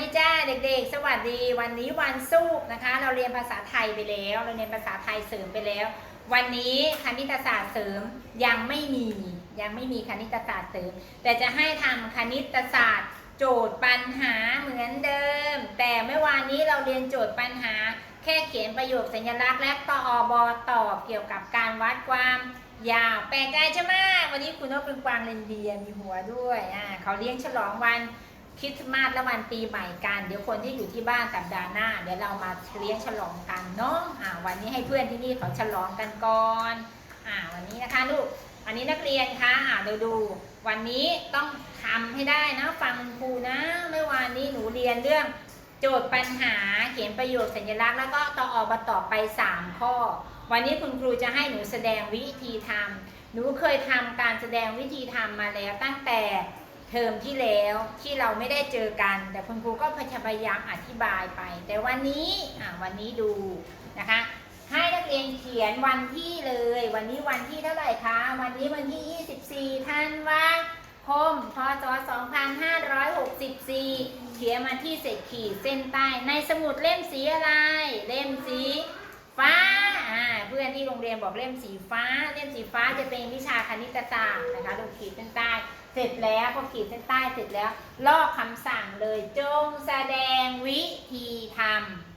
ดีจ้าเด็กๆ สวัสดี วันนี้วันศุกร์นะคะ เราเรียนภาษาไทยไปแล้ว เราเรียนภาษาไทยเสริมไปแล้ว วันนี้คณิตศาสตร์เสริมยังไม่มียังไม่มีคณิตศาสตร์เสริม แต่จะให้ทำคณิตศาสตร์ โจทย์ปัญหาเหมือนเดิม แต่เมื่อวานนี้เราเรียนโจทย์ปัญหา แค่เขียนประโยคสัญลักษณ์และตอบอตอบเกี่ยวกับการวัดความยาวแปลกใจใช่ไหมวันนี้คุณนกเป็นกวางเรนเดียมีหัวด้วยอ่าเขาเลี้ยงฉลองวัน คริสต์มาสและวันปีใหม่กัน เดี๋ยวคนที่อยู่ที่บ้านสัปดาห์หน้า เดี๋ยวเรามาเลี้ยงฉลองกันเนาะอ่าวันนี้ให้เพื่อนที่นี่เขาฉลองกันก่อนอ่าวันนี้นะคะลูกอันนี้นักเรียนคะอ่าเดี๋ยวดู วันนี้ต้องทำให้ได้นะฟังครูนะเมื่อวานนี้หนูเรียนเรื่อง โจทย์ปัญหาเขียนประโยคสัญลักษณ์แล้วก็ต่ออบตอบไป 3 ข้อ วันนี้คุณครูจะให้หนูแสดงวิธีทำหนูเคยทำการแสดงวิธีทำมาแล้วตั้งแต่ เทอมที่แล้วที่เราไม่ได้เจอกัน แต่คุณครูก็พยายามอธิบายไป แต่วันนี้วันนี้ดูนะคะ ให้นักเรียนเขียนวันที่เลย วันนี้วันที่เท่าไหร่คะ วันนี้วันที่ 24ธันวาคมพศ2564 เขียนมาที่เศษขีดเส้นใต้ ในสมุดเล่มสีอะไร เล่มสีฟ้าเพื่อนที่โรงเรียนบอกเล่มสีฟ้า เล่มสีฟ้าจะเป็นวิชาคณิตศาสตร์นะคะดูขีดเส้นใต้ เสร็จแล้วพอขีดเส้นใต้เสร็จแล้วลอกคำสั่งเลยจงแสดงวิธีท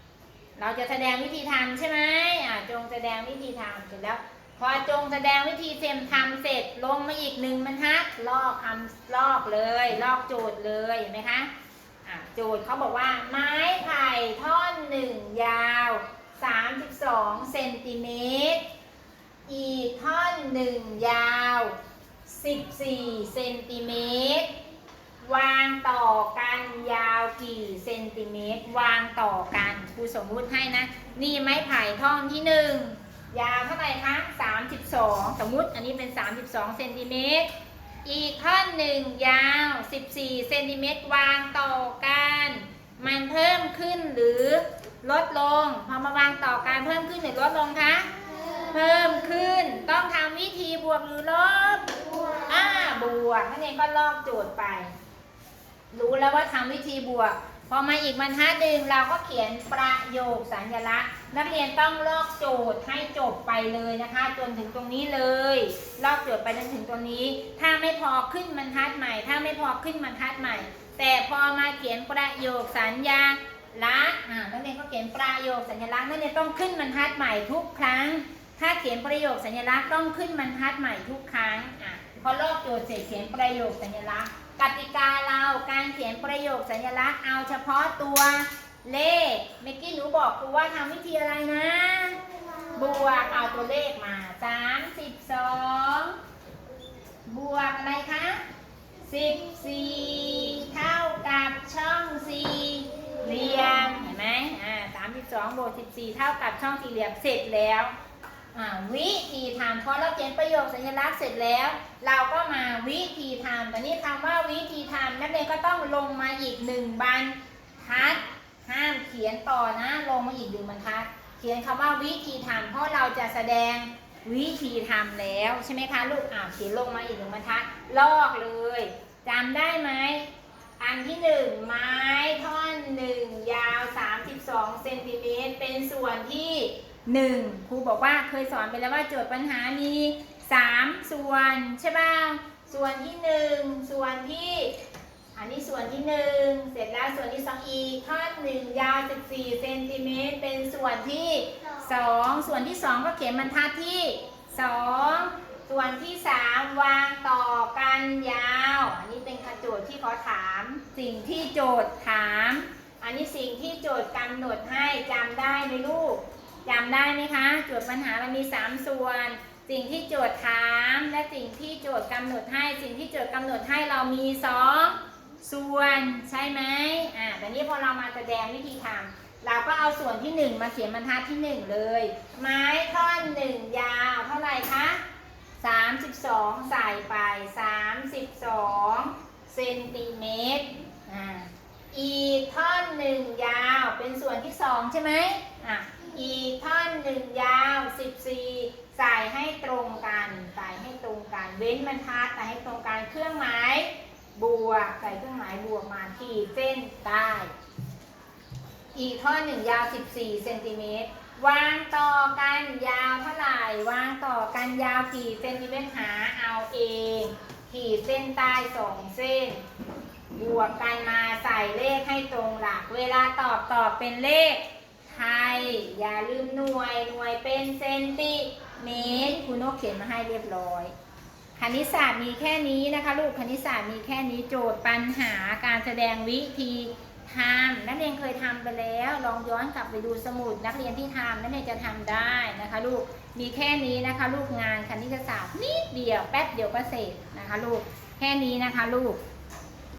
ำเราจะแสดงวิธีทำใช่ไหมอ่าจงแสดงวิธีทำเสร็จแล้ว พอจงแสดงวิธีเตรียมทำเสร็จลงมาอีกหนึ่งบรรทัดลอกคำลอกเลย ลอกโจทย์เลยเห็นไหมคะอะโจทย์เขาบอกว่า ไม้ไผ่ท่อนหนึ่งยาว32เซนติเมตรอีกท่อนหนึ่งยาว 14เซนติเมตร วางต่อกันยาวกี่เซนติเมตร วางต่อกันครูสมมุติให้นะ นี่ไม้ไผ่ท่อนที่หนึ่งยาวเท่าไหร่คะ 32 สมมุติอันนี้เป็น 32เซนติเมตร อีกท่อนหนึ่งยาว 14เซนติเมตร วางต่อกัน มันเพิ่มขึ้นหรือลดลง พอมาวางต่อกันเพิ่มขึ้นหรือลดลงคะ เพิ่มขึ้น ต้องทำวิธีบวกหรือลบ อ่า บวกนั่นเองก็ลอกโจทย์ไป รู้แล้วว่าทำวิธีบวก พอมาอีกบรรทัดหนึ่งเราก็เขียนประโยคสัญลักษณ์ นักเรียนต้องลอกโจทย์ให้จบไปเลยนะคะ จนถึงตรงนี้เลย ลอกโจทย์ไปจนถึงตรงนี้ ถ้าไม่พอขึ้นบรรทัดใหม่ ถ้าไม่พอขึ้นบรรทัดใหม่ แต่พอมาเขียนประโยคสัญญาลักษณ์อ่านักเรียนก็เขียนประโยคสัญลักษณ์นักเรียนต้องขึ้นบรรทัดใหม่ทุกครั้ง ถ้าเขียนประโยคสัญลักษณ์ต้องขึ้นบรรทัดใหม่ทุกครั้งอะพอลอกโจทย์เสร็จเขียนประโยคสัญลักษณ์ กติกาเราการเขียนประโยคสัญลักษณ์เอาเฉพาะตัวเลขเมื่อกี้หนูบอกครูว่าทำวิธีอะไรนะ บวกเอาตัวเลขมา32บสองบวกอะไรคะ14เท่ากับช่องสี่เหลี่ยมเห็นไหมอ่า32บสองบวก14เท่ากับช่องสี่เหลี่ยมเสร็จแล้ว วิธีทำพอเราเขียนประโยคสัญลักษณ์เสร็จแล้ว เราก็มาวิธีทำแต่นี่คำว่าวิธีทำนักเรียนก็ต้องลงมาอีกหนึ่งบรรทัด ห้ามเขียนต่อนะ ลงมาอีกหนึ่งบรรทัด เขียนคำว่าวิธีทำเพราะเราจะแสดงวิธีทำแล้วใช่ไหมคะลูกอ่าเขียนลงมาอีกหนึ่งบรรทัด ลอกเลยจำได้ไหมอันที่หนึ่งไม้ท่อนหนึ่งยาว 32เซนติเมตรเป็นส่วนที่ หนึ่งครูบอกว่าเคยสอนไปแล้วว่าโจทย์ปัญหามี3ส่วนใช่ป่ะส่วนที่หนึ่งส่วนที่ อันนี้ส่วนที่หนึ่งเสร็จแล้วส่วนที่สองอีกท่อนหนึ่งยาว14เซนติเมตรเป็นส่วนที่สองส่วนที่สองก็เขียนบรรทัดที่สองส่วนที่สามวางต่อกันยาว อันนี้เป็นโจทย์ที่เขาถาม สิ่งที่โจทย์ถาม อันนี้สิ่งที่โจทย์กำหนดให้จำได้ไหมลูก จำได้ไหมคะโจทย์ปัญหามันมี 3 ส่วน สิ่งที่โจทย์ถาม และสิ่งที่โจทย์กำหนดให้ สิ่งที่โจทย์กำหนดให้เรามีสองส่วนใช่ไหมอ่าแต่นี้พอเรามาแสดงวิธีทำเราก็เอาส่วนที่ 1 มาเขียนบรรทัดที่ 1 เลย ไม้ท่อนหนึ่งยาวเท่าไหร่คะ32 ใส่ไป 32 เซนติเมตรอ่าอีกท่อนหนึ่งยาวเป็นส่วนที่ 2 ใช่ไหมอะ อีกท่อนหนึ่งยาว 14 ใส่ให้ตรงกัน ใส่ให้ตรงกัน เว้นบรรทัดใส่ให้ตรงกัน เครื่องหมายบวก ใส่เครื่องหมายบวกมาขีดเส้นใต้อีกท่อนหนึ่งยาว 14 เซนติเมตร วางต่อกันยาวเท่าไหร่ วางต่อกันยาวกี่เซนติเมตรหาเอาเอง ขีดเส้นใต้สองเส้น บวกกันมาใส่เลขให้ตรงหลัก เวลาตอบตอบเป็นเลข ไทย อย่าลืมหน่วย หน่วยเป็นเซนติเมตรคุณนกเขียนมาให้เรียบร้อย คณิตศาสตร์มีแค่นี้นะคะ ลูก คณิตศาสตร์มีแค่นี้ โจทย์ปัญหาการแสดงวิธีทำนักเรียนเคยทำไปแล้ว ลองย้อนกลับไปดูสมุด นักเรียนที่ทำนักเรียนจะทำได้นะคะ ลูก มีแค่นี้นะคะ ลูกงานคณิตศาสตร์นิดเดียวแป๊บเดียวก็เสร็จนะคะ ลูก แค่นี้นะคะ ลูก